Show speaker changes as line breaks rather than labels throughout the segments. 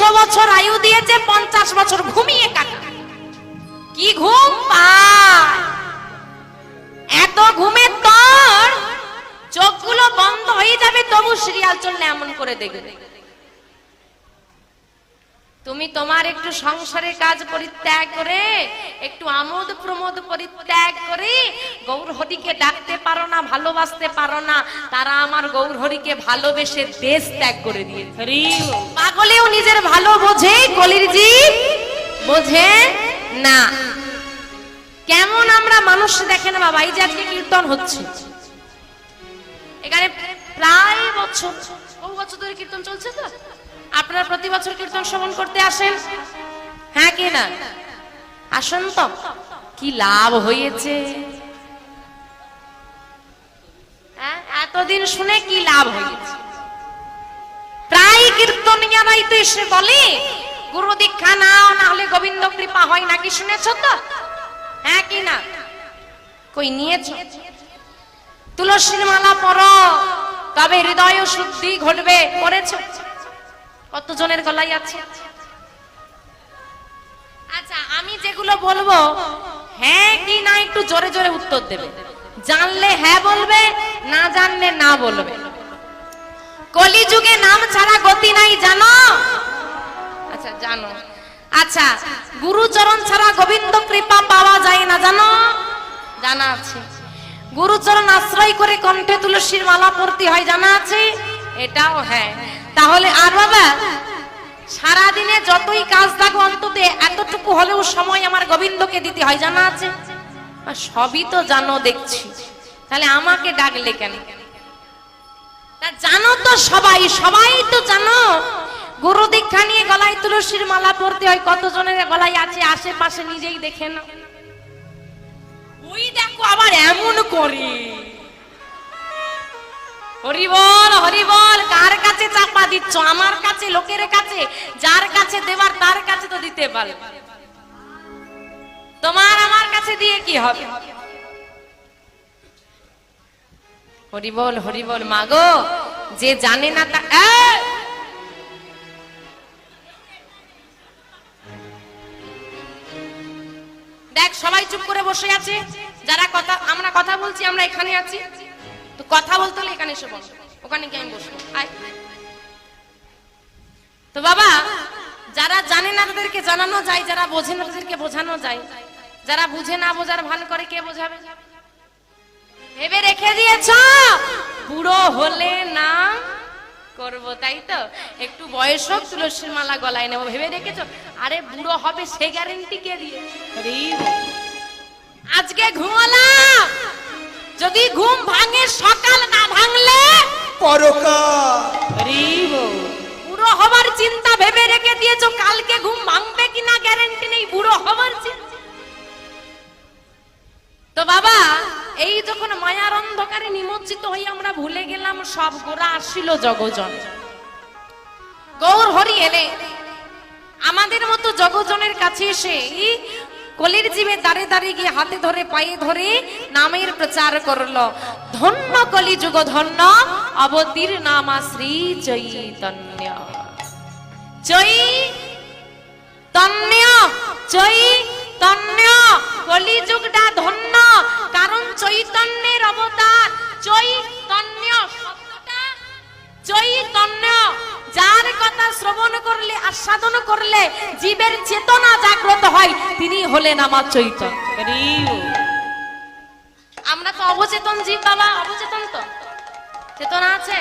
একশো বছর আয়ু দিয়েছে, পঞ্চাশ বছর ঘুমিয়ে কাটা। কি ঘুম এত ঘুমের তোর, চোখগুলো বন্ধ হয়ে যাবে, তবু সিরিয়াল চললে এমন করে দেখবে। তুমি তোমার একটু সংসারের কাজ পরিত্যাগ করে একটু আমোদ প্রমোদ পরিত্যাগ করে গৌরহরিকে ডাকতে পারো না ভালোবাসতে পারো না তারা আমার গৌরহরিকে ভালোবেসে দেশ ত্যাগ করে দিয়েছে। পাগলেও নিজের ভালো বোঝে কলির জীব বোঝে না। কেমন আমরা মানুষ দেখেন বাবা এই যে আজকে কীর্তন হচ্ছে। এখানে প্রায় বছর বহু বছর ধরে কীর্তন চলছে তো? আপনারা প্রতি বছর কীর্তন শ্রবণ করতে আসেন? হ্যাঁ কি না? আসেন তো। কি লাভ হয়েছে? হ্যাঁ, এতদিন শুনে কি লাভ হয়েছে? প্রায় কীর্তনিয়ারাই তো এসে বলে গুরু দীক্ষা নাও না হলে গোবিন্দ কৃপা হয়। নাকি শুনেছ তো? হ্যাঁ কি না? কই নিয়েছ? তুলসীর মালা পরো তবে হৃদয় শুদ্ধি ঘটবে পড়েছ? কতজনের গলায় আছে? আচ্ছা আমি যেগুলো বলব হ্যাঁ কি না একটু জোরে জোরে উত্তর দেবে। জানলে হ্যাঁ বলবে, না জানলে না বলবে। কলিযুগে নাম ছাড়া গতি নাই, জানো? আচ্ছা জানো। আচ্ছা গুরুচরণ ছাড়া গোবিন্দ কৃপা পাওয়া যায় না, জানো? জানা আছে। গুরুচরণ আশ্রয় করে কণ্ঠে তুলসীর মালা পড়তে হয়, জানা আছে? এটাও হ্যাঁ। তাহলে আর বাবা, সারাদিনে যতই কাজ থাকো অন্তত এতটুকু হলেও সময় আমার গোবিন্দকে দিতে হয়, জানা আছে? সবই তো জানো, দেখছি। তাহলে আমাকে ডাকলে কেন? জানো তো সবাই সবাই তো জানো। গুরু দীক্ষা নিয়ে গলায় তুলসীর মালা পরতে হয়, কতজনের গলায় আছে, আশেপাশে নিজেই দেখে না ওই দেখো আবার এমন করে। হরিবল হরিবল কার কাছে চাপা দিচ্ছ? আমার কাছে, লোকের কাছে, যার কাছে দেবার, তার কাছে তো দিতে পারে তোমার আমার কাছে দিয়ে কি হবে? হরিবল হরিবল মাগো, যে জানে না তা দেখ, সবাই চুপ করে বসে আছে। যারা কথা আমরা কথা বলছি, আমরা এখানে আছি। তো কথা বলতে হলে এখানে এসে বসো। ওখানে কি আমি বসবো। তো বাবা, যারা জানে না তাদেরকে জানানো যায়, যারা বোঝে না তাদেরকে বোঝানো যায়। যারা বুঝে না বোঝার ভান করে, কে বোঝাবে? ভেবে রেখে দিয়েছ? বুড়ো হলে না করব, তাই তো? একটু বয়স হোক, তুলসীর মালা গলায় নেব। ভেবে রেখেছো? আরে বুড়ো হবে, সে গ্যারেন্টি কে দিয়ে আজকে ঘুমালাম! যদি ঘুম ভাঙে সকাল না ভাঙলে? বুড়ো হবার চিন্তা ভেবে রেখে দিয়েছ কালকে ঘুম ভাঙবে কিনা গ্যারেন্টি নেই বুড়ো হবার চিন্তা। তো বাবা এই যখন মায়ার অন্ধকারে নিমজ্জিত হয়ে আমরা ভুলে গেলাম সব গোড়া আসিল জগজন। গৌর হরি এলে আমাদের মতো জগজনের কাছে এসে কলির জীবে দাঁড়ে দাঁড়িয়ে গিয়ে হাতে ধরে, পায়ে ধরে নামের প্রচার করল। ধন্য কলি যুগ, ধন্য অবতীর নামা শ্রী চৈতন্য। চৈ তন্য চৈ তন্য কলিযুগটা ধন্য। কারণ চৈতন্যের অবতার চৈতন্য। চৈতন্য যার কথা শ্রবণ করলে আস্বাদন করলে জীবের চেতনা জাগ্রত হয়, তিনি হলেন আমার চৈতন্য। আমরা তো অবচেতন জীব বাবা, অবচেতন তো। চেতনা আছে?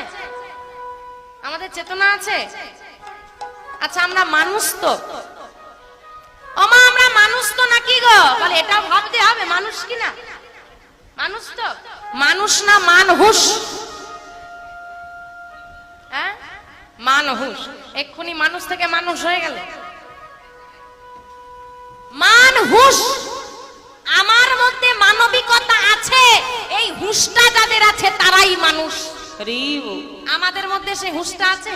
আমাদের চেতনা আছে? আচ্ছা আমরা মানুষ তো। ওমা আমরা মানুষ তো নাকি গো? বলে, এটা ভাবতে হবে, মানুষ কি না মানুষ তো। মানুষ না, মানহুস। মানহুস এক্ষুনি মানুষ থেকে মানুষ হয়ে গেল। মানহুস আমার মধ্যে মানবিকতা আছে। এই হুঁশটা যাদের আছে তারাই মানুষ। আমাদের মধ্যে সেই হুঁশটা আছে?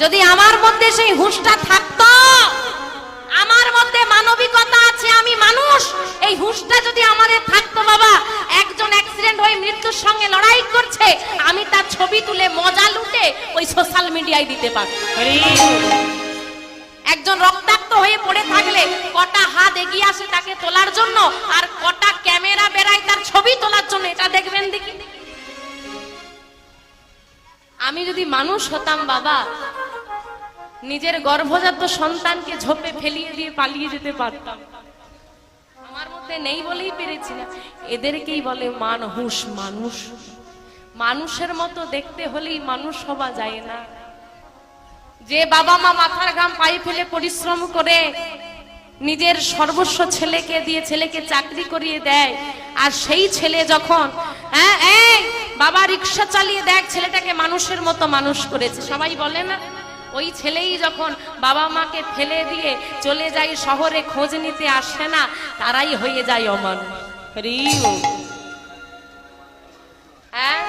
যদি আমার মধ্যে সেই হুঁশটা থাকতো আমার মধ্যে মানবিকতা আছে আমি মানুষ, এই হুঁশটা যদি আমাদের থাকতো বাবা, একজন অ্যাক্সিডেন্ট হয়ে মৃত্যুর সঙ্গে লড়াই করছে, আমি তার ছবি তুলে মজা লুটে ওই সোশ্যাল মিডিয়ায় দিতে পারব একজন রক্তাক্ত হয়ে পড়ে থাকলে কটা হাত এগিয়ে আসে তাকে তোলার জন্য, আর কটা ক্যামেরা বেড়ায় তার ছবি তোলার জন্য, এটা দেখবেন দেখি। আমি যদি মানুষ হতাম বাবা, নিজের গর্ভজাত সন্তানকে ঝোপে ফেলিয়ে দিয়ে পালিয়ে যেতে পারতাম। মধ্যে নেই বলেই পেরেছি না। এদেরকেই বলে মানুষ মানুষ। মানুষের মতো দেখতে হলেই মানুষ হওয়া যায় না। যে বাবা মা মাথার ঘাম পায়ে ফেলে পরিশ্রম করে নিজের সর্বস্ব ছেলেকে দিয়ে ছেলেকে চাকরি করিয়ে দেয়, আর সেই ছেলে যখন হ্যাঁ বাবা রিক্সা চালিয়ে দেখ, ছেলেটাকে মানুষের মতো মানুষ করেছে। সবাই বলে না? ওই ছেলেই যখন বাবা মাকে ফেলে দিয়ে চলে যায় শহরে খোঁজ নিতে আসে না তারাই হয়ে যায় অমানুষ রিউ হ্যাঁ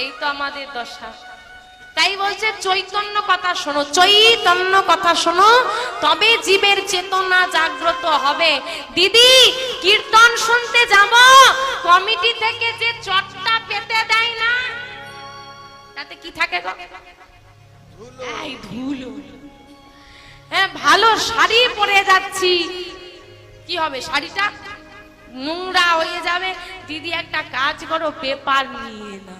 এই তো আমাদের দশা। তাই বলছে চৈতন্য কথা শোনো চৈতন্য কথা শোনো তবে জীবের চেতনা জাগ্রত হবে। দিদি কীর্তন শুনতে যাব? কমিটি থেকে যে চটটা পেতে দেয় না তাতে কি থাকে গো? এই হ্যাঁ ভালো শাড়ি পরে যাচ্ছি। কি হবে শাড়িটা? নোংরা হয়ে যাবে। দিদি একটা কাজ করো, পেপার নিয়ে না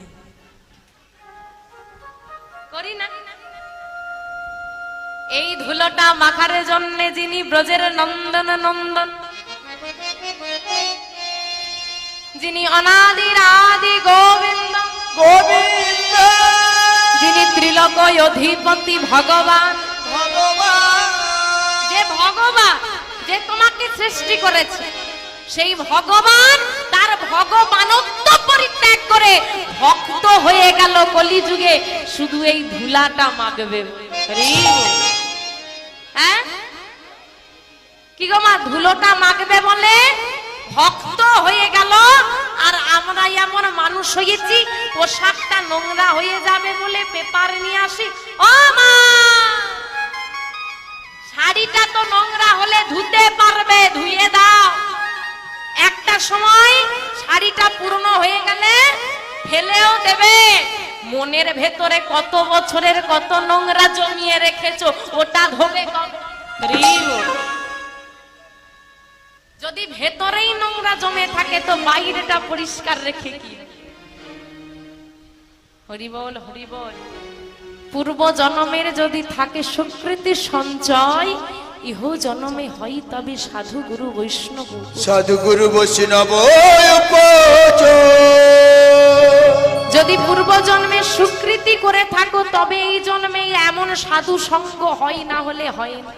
করি না? এই ধুলোটা মাখার জন্য যিনি ব্রজের নন্দন নন্দন। যিনি অনাদির আদি গোবিন্দ
গোবিন্দ
যিনি অধিপতি ভগবান।
ভগবান।
যে ভগবান যে তোমাকে সৃষ্টি করেছে সেই ভগবান তার ভগবানত্ব পরিত্যাগ করে ভক্ত হয়ে গেল কলিযুগে। শুধু এই ধুলাটা মাগবে হ্যাঁ? কি গো মা ধুলোটা মাগবে বলে ভক্ত হয়ে গেল আর আমরা এমন মানুষ হয়েছি, পোশাকটা নোংরা হয়ে যাবে বলে পেপার নিয়ে আসি। ও মা! শাড়িটা তো নোংরা হলে ধুতে পারবে, ধুয়ে দাও। একটা সময় শাড়িটা পুরনো হয়ে গেলে ফেলেও দেবে। মনের ভেতরে কত বছরের কত নোংরা জমিয়ে রেখেছো, ওটা ধোবে কবে? যদি ভেতরেই নোংরা জমে থাকে তো বাইরেটা পরিষ্কার রেখে কি? হরিবল হরিবল পূর্ব জন্মের যদি থাকে সুকৃতি সঞ্চয় ইহ জন্মে হয় তবে সাধু গুরু বৈষ্ণব
সদগুরু বৈষ্ণব
যদি পূর্ব জন্মে সুকৃতি করে থাকো তবে এই জন্মে এমন সাধু সঙ্গ হয় না হলে হয় না।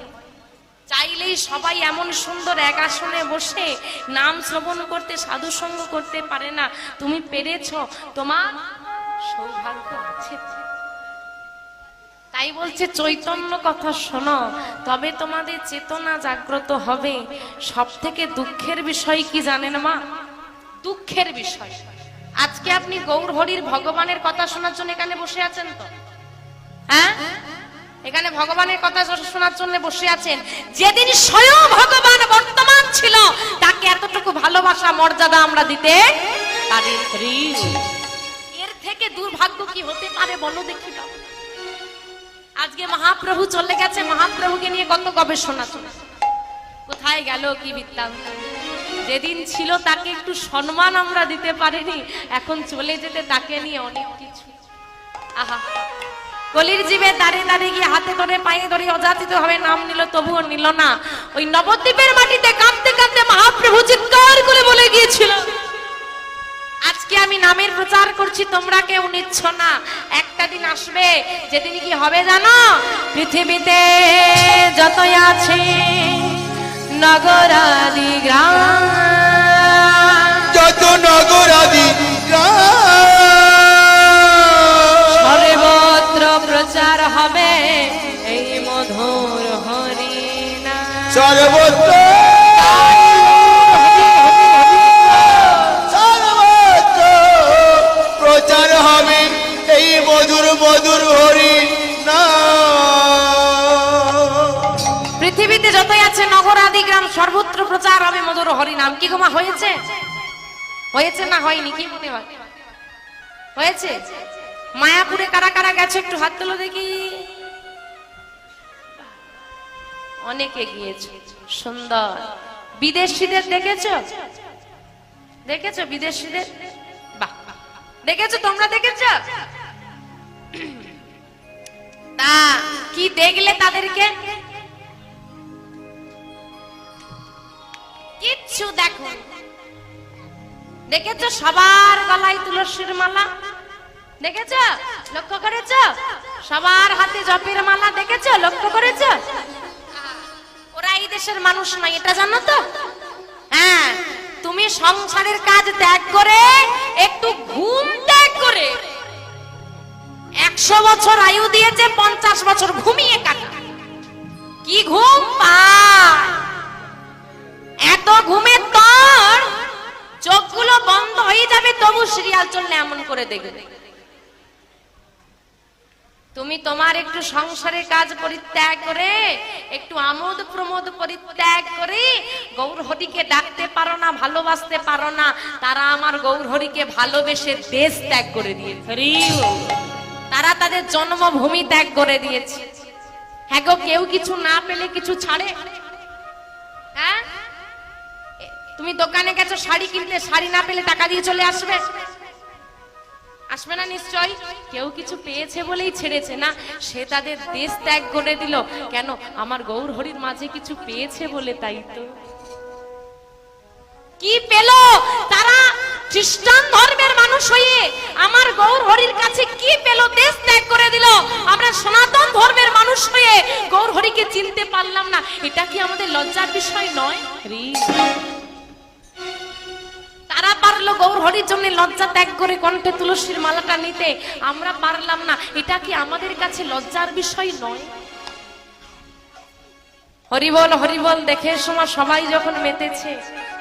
চাইলেই সবাই এমন সুন্দর এক আসনে বসে নাম শ্রবণ করতে, সাধু সঙ্গ করতে পারে না। তুমি পেরেছ, তোমার সৌভাগ্য আছে। তাই বলছে, চৈতন্য কথা শোনো, তবে তোমাদের চেতনা জাগ্রত হবে। সব থেকে দুঃখের বিষয় কি জানেন মা? দুঃখের বিষয়। আজকে আপনি গৌর হরির ভগবানের কথা শোনার জন্য এখানে বসে আছেন তো? হ্যাঁ? এখানে ভগবানের কথা শোনার জন্য বসে আছেন। যেদিন স্বয়ং ভগবান বর্তমান ছিল, তাকে এতটুকু ভালোবাসা, মর্যাদা আমরা দিতে পারি এর থেকে দুর্ভাগ্য কি হতে পারে বলো দেখি আজকে মহাপ্রভু চলে গেছে, মহাপ্রভুকে নিয়ে কত গবেষণা চলেছে কোথায় গেল কি বৃত্তান্ত? যেদিন ছিল তাকে একটু সম্মান আমরা দিতে পারিনি, এখন চলে যেতে তাকে নিয়ে অনেক কিছু। আহা। কলির জীবে দাঁড়িয়ে দাঁড়িয়ে গিয়ে হাতে ধরে, পায়ে ধরে অযাচিত ভাবে নাম নিল তবুও নিল না। ওই নবদ্বীপের মাটিতে কাঁদতে কাঁদতে মহাপ্রভু চিৎকার করে বলে গিয়েছিল, আজকে আমি নামের প্রচার করছি, তোমরা কেউ নিচ্ছ না। একটা দিন আসবে, যেদিন কি হবে জানো? পৃথিবীতে যতই আছে, নগরাদি গ্রাম।
যত নগর আদি
প্রচার হবে এই মধুর
সর্বত্র মধুর মধুর হরি
পৃথিবীতে যতই আছে নগর আদি গ্রাম সর্বত্র প্রচার হবে মধুর হরিনাম কি গোমা হয়েছে? হয়েছে না হয়নি? কি মনে হয়? হয়েছে? মায়াপুরে কারা কারা গেছে একটু হাত তুলো দেখি। অনেকে গিয়েছে সুন্দর। বিদেশিদের দেখেছ? দেখেছ বিদেশিদের? বাহ। দেখেছ তোমরা দেখেছ? তা কি দেখলে তাদেরকে? কিচ্ছু দেখো দেখেছ সবার গলায় তুলসীর মালা? দেখেছ? লক্ষ্য করেছ? সবার হাতে জপের মালা দেখেছ? লক্ষ্য করেছ? ওরা এই দেশের মানুষ নয়, এটা জানো তো? হ্যাঁ তুমি সংসারের কাজ ত্যাগ করে, একটু ঘুম ত্যাগ করে। একশো বছর আয়ু দিয়েছে, পঞ্চাশ বছর ঘুমিয়ে কাটা। কি ঘুম পায়? এত ঘুমের তোর, চোখগুলো বন্ধ হয়ে যাবে, তবু সিরিয়াল চললে এমন করে দেখবে। তুমি তোমার একটু সংসারের কাজ পরিত্যাগ করে একটু আমোদ প্রমোদ পরিত্যাগ করে গৌর হরিকে ডাকতে পারো না ভালোবাসতে পারো না তারা আমার গৌর হরিকে ভালোবেসে দেশ ত্যাগ করে দিয়েছে। তারা তাদের জন্মভূমি ত্যাগ করে দিয়েছে। হ্যাঁ গো কেউ কিছু না পেলে কিছু ছাড়ে? হ্যাঁ? তুমি দোকানে গেছো শাড়ি কিনতে শাড়ি না পেলে টাকা দিয়ে চলে আসবে? আসবে না নিশ্চয়? কেউ কিছু পেয়েছে বলেই ছেড়েছে। না, সে তাদের দেশ ত্যাগ করে দিল। কেন? আমার গৌর হরির মাঝে কিছু পেয়েছে বলে, তাই তো। কি পেল? তারা খ্রিস্টান ধর্মের মানুষ হয়ে আমার গৌর হরির কাছে কি পেল? দেশ ত্যাগ করে দিল। আমরা সনাতন ধর্মের মানুষ হয়ে গৌর হরিকে চিনতে পারলাম না। এটা কি আমাদের লজ্জার বিষয় নয়? পারল গৌর হরির জন্য লজ্জা ত্যাগ করে কণ্ঠে তুলসীর মালাটা নিতে। আমরা পারলাম না। এটা কি আমাদের কাছে লজ্জার বিষয় নয়? হরিবল হরিবল, দেখে সময় সবাই যখন মেতেছে।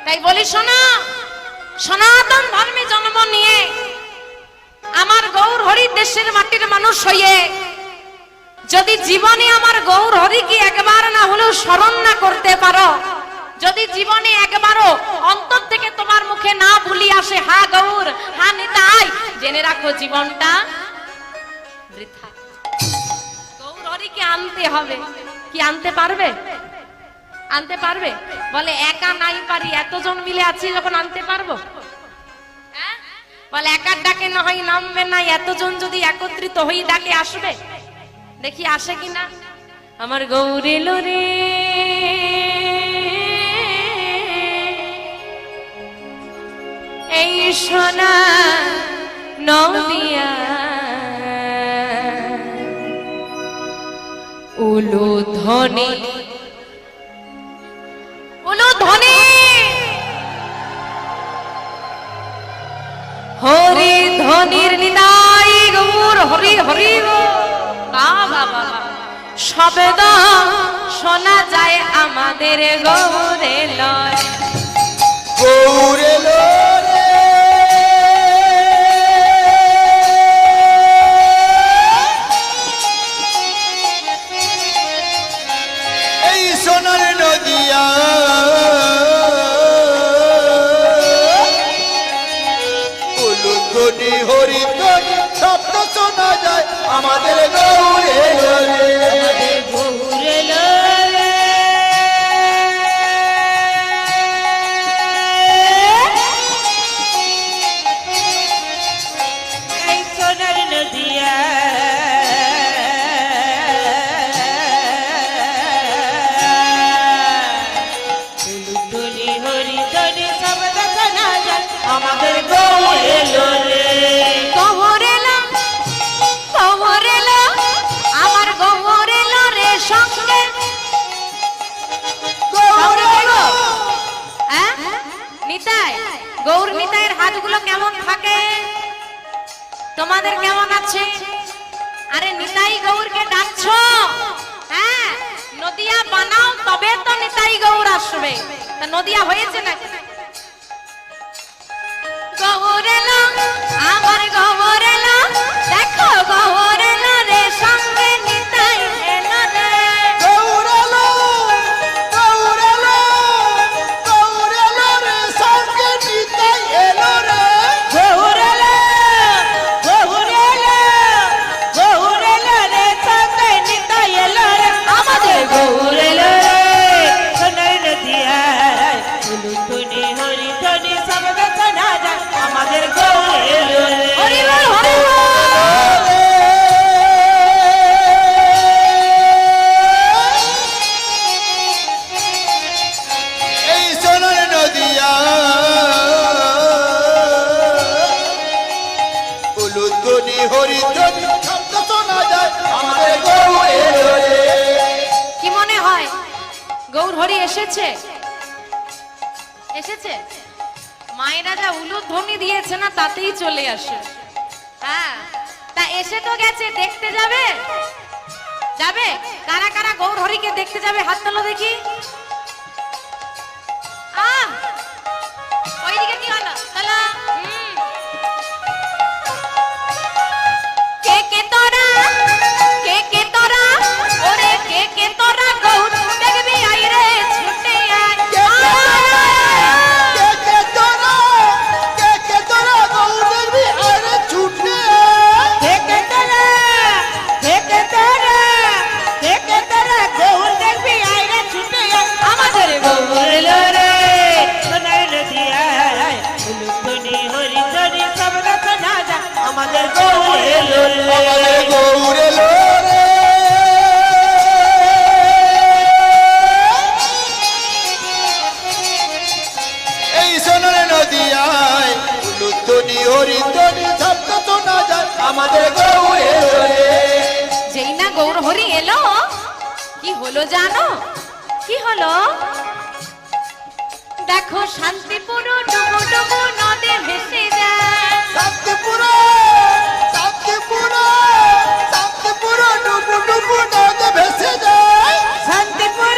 তাই বলি, শোনা, সনাতন ধর্মে জন্ম নিয়ে আমার গৌর হরি দেশের মাটির মানুষ হয়ে যদি জীবনে আমার গৌর হরিকে একবার না হলেও স্মরণ না করতে পারো যদি জীবনে একবারও অন্তর থেকে তোমার মুখে না ভুলি আসে, হা গৌর, হা নিতাই জেনে রাখো জীবনটা বৃথা। আনতে হবে? কি আনতে পারবে? আনতে পারবে? বলে, একা নাই পারি, এতজন মিলে আছি যখন আনতে পারব? হ্যাঁ? বলে, একার ডাকে না হয়, নামবে না, এতজন যদি একত্রিত হই, ডাকে আসবে? দেখি আসে কিনা? আমার গৌরে রে। এই সোনা নদিয়া। উলু ধ্বনি উলু ধ্বনি হরি ধ্বনির নিদাই গৌর হরি হরি। শব্দ শোনা যায় আমাদের গৌরে লয়।
গৌরে লো
হাতগুলো কেমন থাকে? তোমাদের কেমন আছে? আরে নিতাই গৌরকে ডাকছো? হ্যাঁ নদিয়া বানাও, তবে তো নিতাই গৌর আসবে। তা নদিয়া হয়েছে নাকি? গহরেলা আমার গহরেলা দেখো গহরেলা যাবে? যাবে? কারা কারা গৌর হরিকে দেখতে যাবে হাত তোলো দেখি। গৌর হরি এলো? কি হলো জানো? কি হলো? দেখো শান্তিপুর ডুবো ডুবো নদে ভেসে যায়।
শান্তিপুর শান্তিপুর শান্তিপুর ডুবো ডুবো নদে ভেসে যায়।
শান্তিপুর শান্তিপুর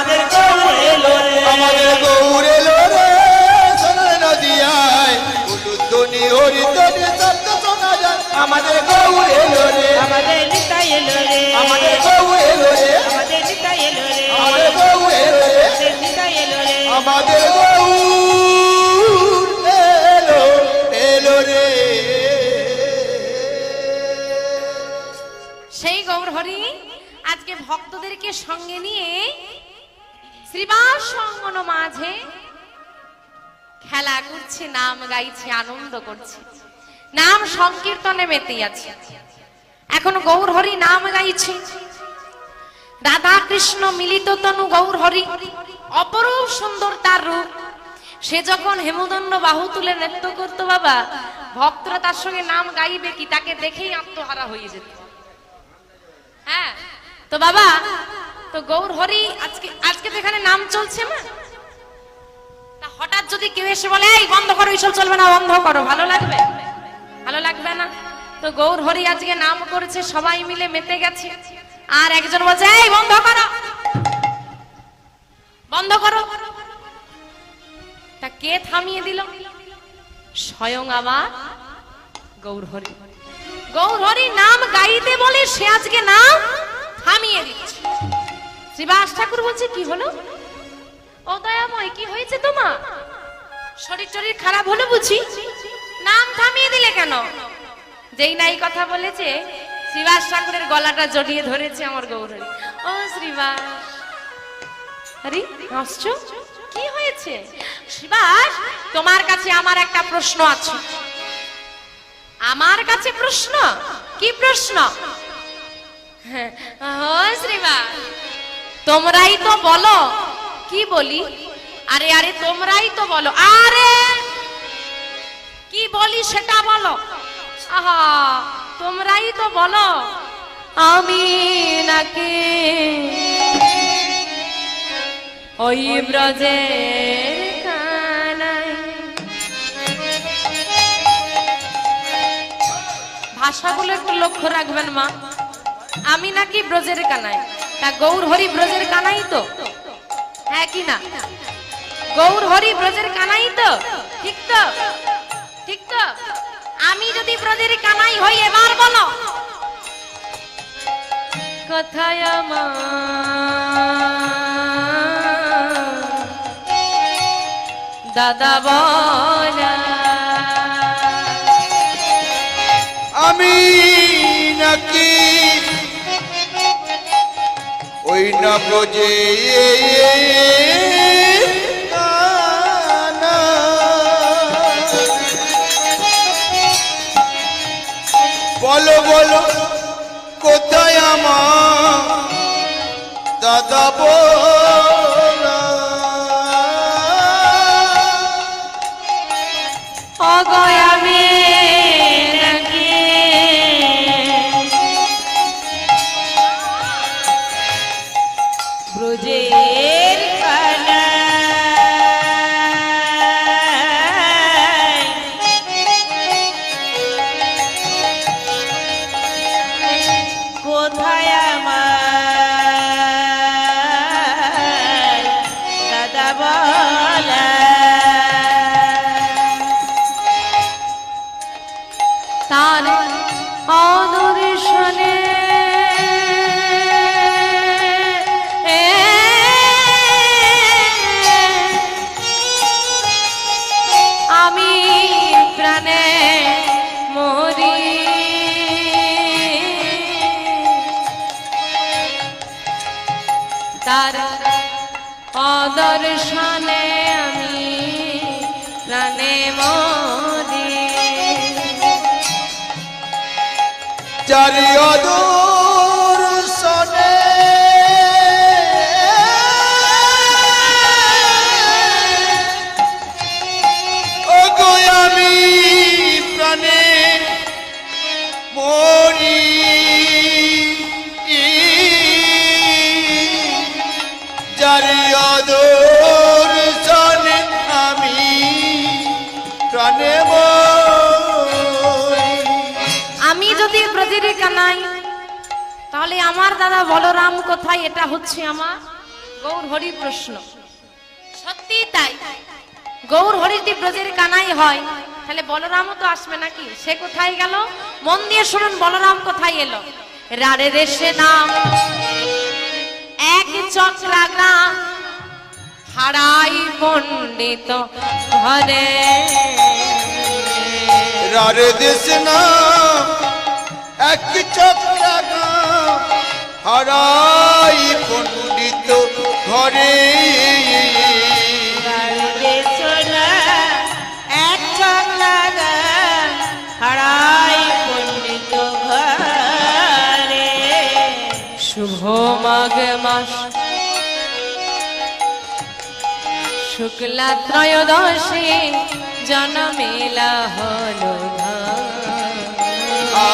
আমাদের গৌর রে। আমাদের গৌর রে।
সোনার নদিয়ায় উলুধ্বনি হরিধ্বনি শব্দ শোনা যায়। আমাদের গৌর রে।
আমাদের নিতাই এলো রে।
আমাদের গৌর রে।
আমাদের নিতাই এলো রে।
আমাদের গৌর রে।
আমাদের নিতাই এলো রে।
আমাদের গৌর এলো এলো রে।
সেই গৌর হরি আজকে ভক্তদেরকে সঙ্গে নিয়ে শ্রীবাস সঙ্গন মাঝে খেলা করছে, নাম গাইছে, আনন্দ করছে। নাম সংকীর্তনে মেতে আছে। এখন গৌর হরি নাম গাইছে। রাধা কৃষ্ণ মিলিত তনু গৌর হরি অপরূপ সুন্দর তার রূপ। সে যখন হেমদণ্ড বাহু তুলে নৃত্য করতো বাবা, ভক্তরা তার সঙ্গে নাম গাইবে কি? তাকে দেখেই আত্মহারা হয়ে যেত। হ্যাঁ তো বাবা তো গৌর হরি, আজকে আজকে তো এখানে নাম চলছে না? তা হঠাৎ যদি কেউ এসে বলে, এই, বন্ধ করো এইসব চলবে না, বন্ধ করো। ভালো লাগবে? ভালো লাগবে না? তো গৌর হরি আজকে নাম করেছে, সবাই মিলে মেতে গেছে। আর একজন বলছে, এই, বন্ধ করো। বন্ধ করো। তা কে থামিয়ে দিল? স্বয়ং আবার গৌর হরি। গৌর হরি নাম গাইতে বলে সে আজকে নাম থামিয়ে দিচ্ছে শ্রীবাস ঠাকুর বলছে কি হলো? ও দয়াময় কি হয়েছে তোমার? শরীর টরীর খারাপ হলো বুঝি? নাম থামিয়ে দিলে কেন? যেই নাই কথা বলেছে শ্রীবাস ঠাকুরের গলাটা জড়িয়ে ধরেছে আমার গৌরী। ও শ্রীবাস। আরে হাসছো? কি হয়েছে? শ্রীবাস তোমার কাছে আমার একটা প্রশ্ন আছে। আমার কাছে প্রশ্ন? কি প্রশ্ন? হ্যাঁ, ও শ্রীবাস। তোমরাই তো বলো। কি বলি? আরে আরে, তোমরাই তো বলো। আরে! কি বলি সেটা বলো। আহা, তোমরাই তো বলো। আমি নাকি ওই কানাই? ভাষাগুলো একটু লক্ষ্য রাখবেন মা। আমি নাকি ব্রজের কানাই? তা গৌর হরি ব্রজের কানাই তো? হ্যাঁ কি না? গৌর হরি ব্রজের কানাই তো? ঠিক তো? ঠিক তো? আমি যদি ব্রজের কানাই হই, এবার বলো। কথায় দাদা বলা।
আমি নাকি না ব্রজে। বলো বলো কোথায় আমার দাদা বলা
কোথায় Maria do আমার দাদা বলরাম কোথায়? এটা হচ্ছে আমার গৌর হরি প্রশ্ন। সত্যি তাই। গৌর হরি যদি ব্রজের কানাই হয়? তাহলে বলরামও তো আসবে নাকি? সে কোথায় গেল? মন দিয়ে শুনুন, বলরাম কোথায় এলো? রারে দেশে নাম, এক চক্রা গ্রাম হারাই পণ্ডিত ঘরে
রারে দেশ নাম, এক চক্রাগাম হারাই পণ্ডিত ঘরে।
শুভ মাঘ মাস। শুক্লা ত্রয়োদশী জনমেলা হলো।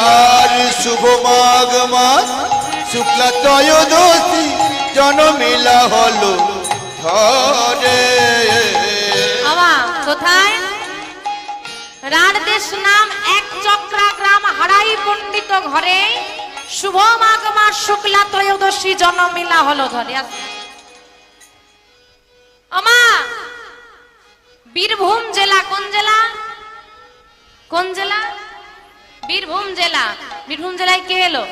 আর শুভ মাঘ মাস শুক্লা ত্রয়োদশী জনমেলা হলো
আমা কোথায়? রাড়দেশ নাম এক চক্রা গ্রাম হারাই পণ্ডিত ঘরে। শুভ মাঘ শুক্লা ত্রয়োদশী জনমেলা হলো ধরে আমা, বীরভূম জেলা কোন জেলা? কোন জেলা? বীরভূম জেলা। বীরভূম জেলায় কে এলো?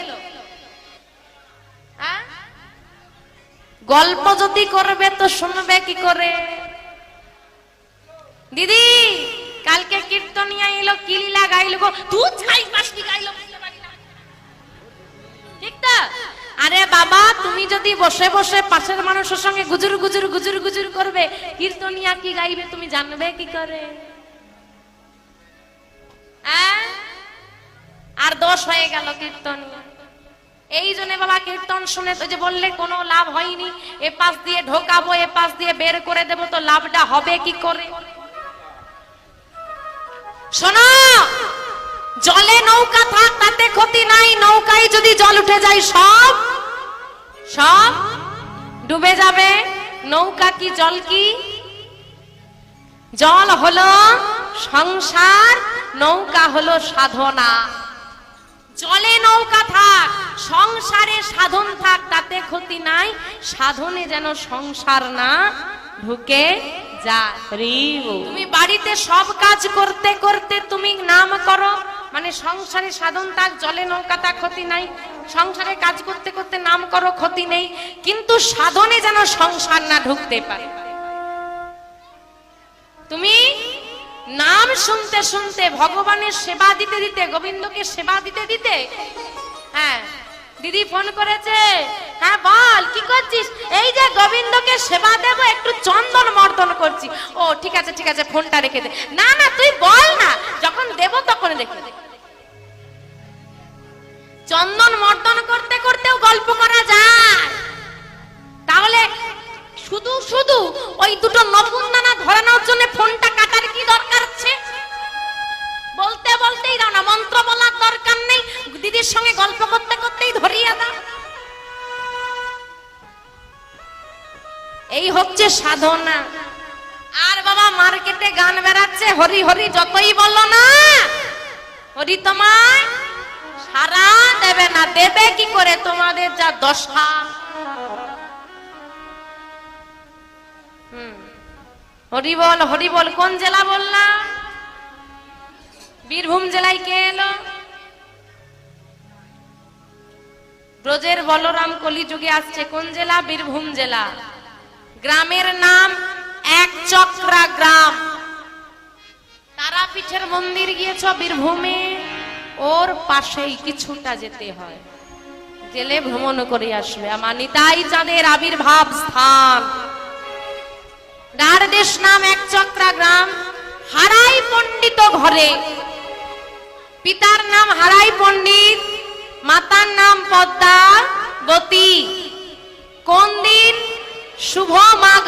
গল্প যদি করবে তো শুনবে কি করে? দিদি, কালকে কীর্তনিয়া এলো কি লীলা গাইলো গো। তুই ছাই পাশনি গাইলো। ঠিক তো? আরে বাবা, তুমি যদি বসে বসে পাশের মানুষের সঙ্গে গুজুর গুজুর গুজুর গুজুর করবে কীর্তনিয়া কি গাইবে, তুমি জানবে কি করে? আর দোষ হয়ে গেল কীর্তনিয়া এই জন্য বাবা কীর্তন শুনে তো যে বললে কোনো লাভ হয়নি, এ পাশ দিয়ে ঢোকাবো, এ পাশ দিয়ে বের করে দেব, তো লাভটা হবে কি করে? শোনো, জলে নৌকা থাক, তাতে ক্ষতি নাই, নৌকায় যদি জল উঠে যায়, সব সব ডুবে যাবে। নৌকা কি, জল কি? জল হলো সংসার, নৌকা হলো সাধনা। জলে নৌকা থাক সংসারে সাধন থাক তাতে ক্ষতি নাই। সাধনে যেন সংসার না ঢুকে যায়। তুমি বাড়িতে সব কাজ করতে করতে তুমি নাম করো। মানে সংসারে সাধন থাক জলে নৌকা থাক ক্ষতি নাই। সংসারে কাজ করতে করতে নাম করো ক্ষতি নেই। কিন্তু সাধনে যেন সংসার না ঢুকতে পারে। তুমি নাম শুনতে শুনতে ভগবানের সেবা দিতে দিতে, গোবিন্দকে সেবা দিতে দিতে হ্যাঁ দিদি ফোন করেছে। হ্যাঁ বল, কি করছিস? এই যে গোবিন্দকে সেবা দেব, একটু চন্দন মর্দন করছি। ও, ঠিক আছে ঠিক আছে ফোনটা রেখে দে। না না, তুই বল না, যখন দেব তখন রেখে দে। চন্দন মর্দন করতে করতেও গল্প করা যায়। তাহলে শুধু শুধু ওই দুটো নপুন্দানা ধরানোর জন্য ফোনটা কাটার কি দরকার আছে বলতে বলতেই দাও না মন্ত্র বলার দরকার নেই। দিদির সঙ্গে গল্প করতে করতেই ধরিয়ে দাও। এই হচ্ছে সাধনা। আর বাবা মার্কেটে গান বেড়াচ্ছে, হরি হরি যতই বলল না, হরি তোমায় সারা দেবে না, দেবে কি করে তোমাদের যা দশা? হরি বল কোন জেলা বললাম বীরভূম জেলায় কে এলো? ব্রজের বলরাম কলিযুগে আসছে কোন জেলা? বীরভূম জেলা। গ্রামের নাম এক চক্রা গ্রাম। তারাপীঠের মন্দির গিয়েছ বীরভূমে? ওর পাশেই কিছুটা যেতে হয়। গেলে ভ্রমণ করে আসবে। আমার নিতাই চাঁদের আবির্ভাব স্থান। যার দেশ নাম এক চক্রা গ্রাম হারাই পণ্ডিত ঘরে। পিতার নাম হারাই পণ্ডিত, মাতার নাম পদ্মা পদ্মাবতী কোন দিন শুভ মাঘ